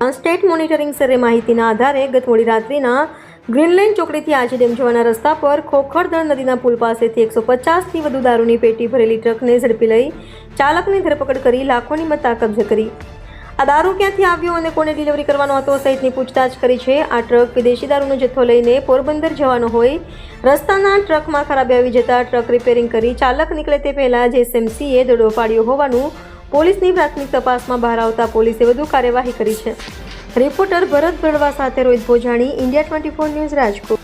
State monitoring સરે માહિતીના આધારે ગત મોડી રાત્રિના ગ્રીનલેન્ડ ચોકડીથી આજી ડેમ જવાના રસ્તા પર ખોખરદળ નદીના પુલ પાસેથી એકસો પચાસથી વધુ દારૂની પેટી ભરેલી ટ્રકને ઝડપી લઈ ચાલકની ધરપકડ કરી લાખોની મત્તા કબજે કરી. આ દારૂ ક્યાંથી આવ્યો અને કોને ડિલિવરી કરવાનો હતો સહિતની પૂછતાછ કરી છે. આ ટ્રક વિદેશી દારૂનો જથ્થો લઈને પોરબંદર જવાનો હોય. રસ્તાના ટ્રકમાં ખરાબી આવી જતા ટ્રક રિપેરિંગ કરી ચાલક નીકળે તે પહેલાં જેએસએમસીએ એસએમસીએ દડો પાડ્યો હોવાનું પોલીસની પ્રાથમિક તપાસમાં બહાર આવતા પોલીસે વધુ કાર્યવાહી કરી છે. રિપોર્ટર ભરત ભરવા સાથે Rohit Bhojani, India twenty four news Rajkot.